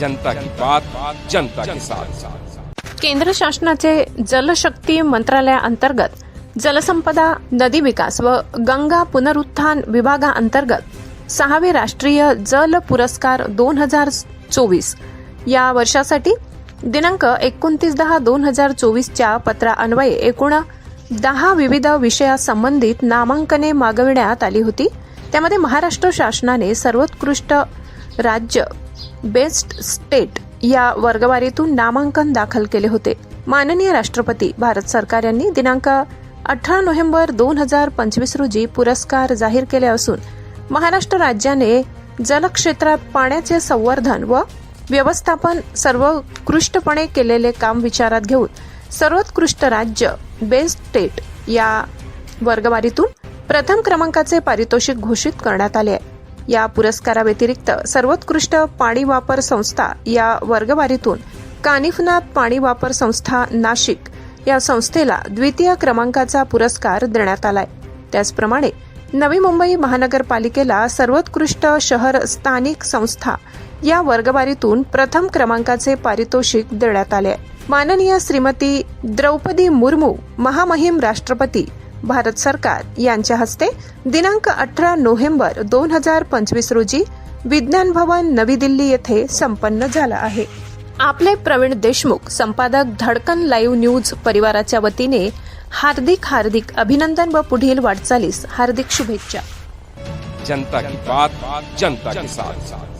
जनता की बात जनता के साथ। केंद्र शासनाचे जलशक्ती मंत्रालयाअंतर्गत जलसंपदा नदी विकास व गंगा पुनरुत्थान विभागाअंतर्गत सहावे राष्ट्रीय जल पुरस्कार दोन हजार चोवीस या वर्षासाठी दिनांक एकोणतीस दहा दोन हजार चोवीसच्या पत्रान्वये एकूण दहा विविध विषयासंबंधित नामांकने मागविण्यात आली होती. त्यामध्ये महाराष्ट्र शासनाने सर्वोत्कृष्ट राज्य बेस्ट स्टेट या वर्गवारीतून नामांकन दाखल केले होते. माननीय राष्ट्रपती भारत सरकार यांनी दिनांक अठरा नोव्हेंबर दोन हजार पंचवीस रोजी पुरस्कार जाहीर केले असून महाराष्ट्र राज्याने जलक्षेत्रात पाण्याचे संवर्धन व व्यवस्थापन सर्वोत्कृष्टपणे केलेले काम विचारात घेऊन सर्वोत्कृष्ट राज्य बेस्ट स्टेट या वर्गवारीतून प्रथम क्रमांकाचे पारितोषिक घोषित करण्यात आले आहे. या पुरस्काराव्यतिरिक्त सर्वोत्कृष्ट पाणी वापर संस्था या वर्गवारीतून कानिफनाथ पाणी वापर संस्था नाशिक या संस्थेला द्वितीय क्रमांकाचा पुरस्कार देण्यात आलाय त्याचप्रमाणे नवी मुंबई महानगरपालिकेला सर्वोत्कृष्ट शहर स्थानिक संस्था या वर्गवारीतून प्रथम क्रमांकाचे पारितोषिक देण्यात आले आहे. माननीय श्रीमती द्रौपदी मुर्मू महामहिम राष्ट्रपती भारत सरकार यांच्या हस्ते दिनांक अठरा नोव्हेंबर दोन हजार पंचवीस रोजी विज्ञान भवन नवी दिल्ली येथे संपन्न झाला आहे. आपले प्रवीण देशमुख संपादक धडकन लाईव्ह न्यूज परिवाराच्या वतीने हार्दिक हार्दिक अभिनंदन व पुढील वाटचालीस हार्दिक शुभेच्छा. जनता की बात जनता के साथ.